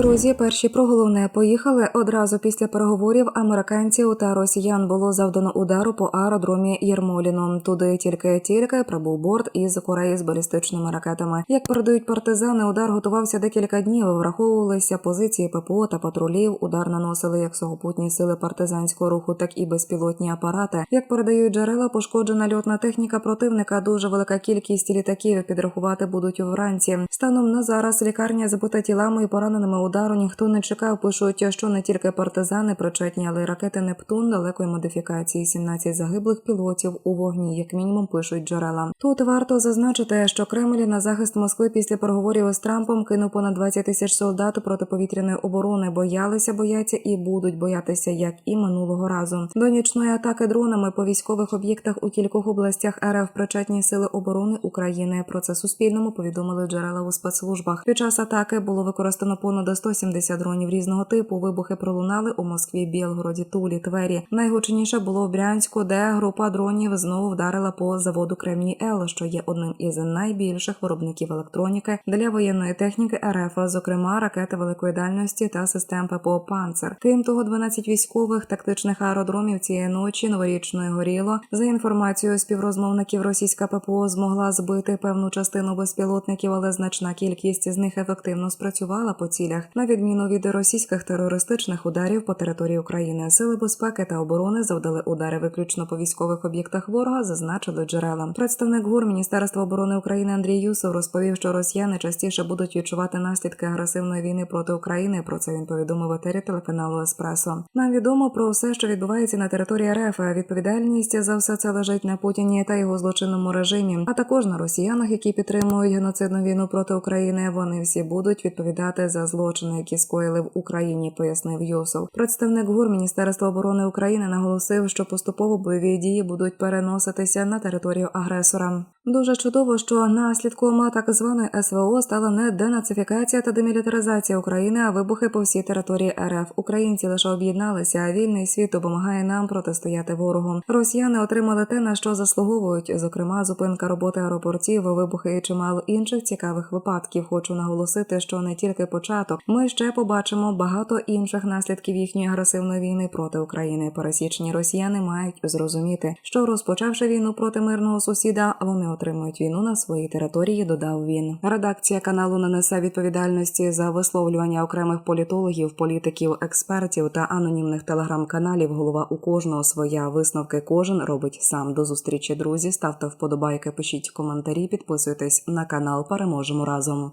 Друзі, перші про головне поїхали одразу після переговорів американців та росіян було завдано удару по аеродромі Єрмоліно. Туди тільки тільки прибув борт із Кореї з балістичними ракетами. Як передають партизани, удар готувався декілька днів. Враховувалися позиції ППО та патрулів. Удар наносили як сухопутні сили партизанського руху, так і безпілотні апарати. Як передають джерела, пошкоджена льотна техніка противника. Дуже велика кількість літаків підрахувати будуть вранці. Станом на зараз лікарня забита тілами і пораненими удару ніхто не чекав. Пишуть, що не тільки партизани причетні, але й ракети Нептун далекої модифікації. 17 загиблих пілотів у вогні, як мінімум, пишуть джерела. Тут варто зазначити, що Кремль на захист Москви після переговорів із Трампом кинув понад 20 тисяч солдат протиповітряної оборони. Боялися, бояться і будуть боятися, як і минулого разу. До нічної атаки дронами по військових об'єктах у кількох областях РФ причетні сили оборони України. Про це Суспільному повідомили джерела у спецслужбах. Під час атаки було використано понад 170 дронів різного типу. Вибухи пролунали у Москві, Білгороді, Тулі, Твері. Найгучніше було в Брянську, де група дронів знову вдарила по заводу Кремній Л, що є одним із найбільших виробників електроніки для воєнної техніки РФ, зокрема ракети великої дальності та систем ППО «Панцер». Крім того, 12 військових тактичних аеродромів цієї ночі новорічної горіло. За інформацією співрозмовників, російська ППО змогла збити певну частину безпілотників, але значна кількість з них ефективно спрацювала по цілях, на відміну від російських терористичних ударів по території України. Сили безпеки та оборони завдали удари виключно по військових об'єктах ворога, зазначили джерела. Представник ГУР Міністерства оборони України Андрій Юсов розповів, що росіяни частіше будуть відчувати наслідки агресивної війни проти України. Про це він повідомив етері телеканалу Еспресо. Нам відомо про все, що відбувається на території РФ. Відповідальність за все це лежить на Путіні та його злочинному режимі, а також на росіянах, які підтримують геноцидну війну проти України. Вони всі будуть відповідати за злочини, які скоїли в Україні, пояснив Юсов. Представник ГУР Міністерства оборони України наголосив, що поступово бойові дії будуть переноситися на територію агресора. Дуже чудово, що наслідком так званої СВО стала не денацифікація та демілітаризація України, а вибухи по всій території РФ. Українці лише об'єдналися, а вільний світ допомагає нам протистояти ворогу. Росіяни отримали те, на що заслуговують, зокрема, зупинка роботи аеропортів, вибухи і чимало інших цікавих випадків. Хочу наголосити, що не тільки початок. Ми ще побачимо багато інших наслідків їхньої агресивної війни проти України. Пересічні росіяни мають зрозуміти, що розпочавши війну проти мирного сусіда, вони отримують війну на своїй території. Додав він. Редакція каналу не несе відповідальності за висловлювання окремих політологів, політиків, експертів та анонімних телеграм-каналів. Голова у кожного своя висновки кожен робить сам. До зустрічі, друзі. Ставте вподобайки, пишіть коментарі, підписуйтесь на канал. Переможемо разом.